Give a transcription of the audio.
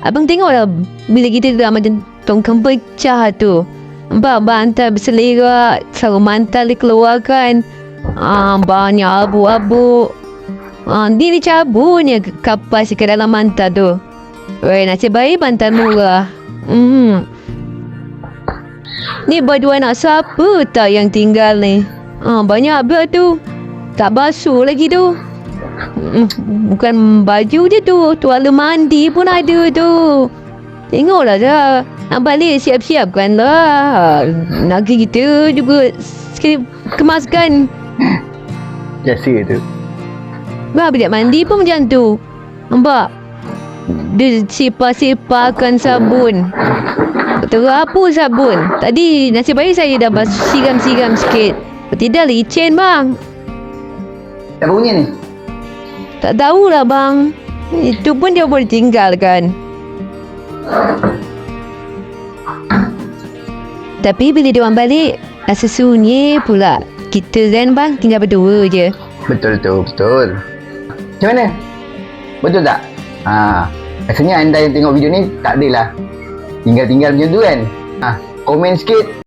Abang tengoklah bila kita dah macam tongkang pecah tu. Abang bantal berselerak, sarung mantal dikeluarkan. Ah, banyak abu-abu. Ah, dia dicaburnya kapas ke dalam mantal tu. Weh, nasib baik bantal murah. Hmm. Ni baju anak siapa tak yang tinggal ni? Ah, banyak berat tu. Tak basuh lagi tu. Bukan baju je tu. Tuala mandi pun ada tu. Tengoklah dah. Nak balik siap-siapkan lah. Negeri kita juga sekali kemaskan. Biasa tu. Bah, bilik mandi pun macam tu. Nampak? Dia sipar-siparkan sabun. Terapu sabun. Tadi nasib baik saya dah basuh siram-siram sikit. Tidak licin bang. Siapa punya ni? Tak tahulah bang. Itu pun dia boleh tinggalkan. Tapi bila dia orang balik, rasa sunyi pula. Kita kan bang tinggal berdua je. Betul tu, betul. Macam mana? Betul tak? Ha, rasanya anda yang tengok video ni tak adalah tinggal-tinggal macam tu kan? Ha, komen sikit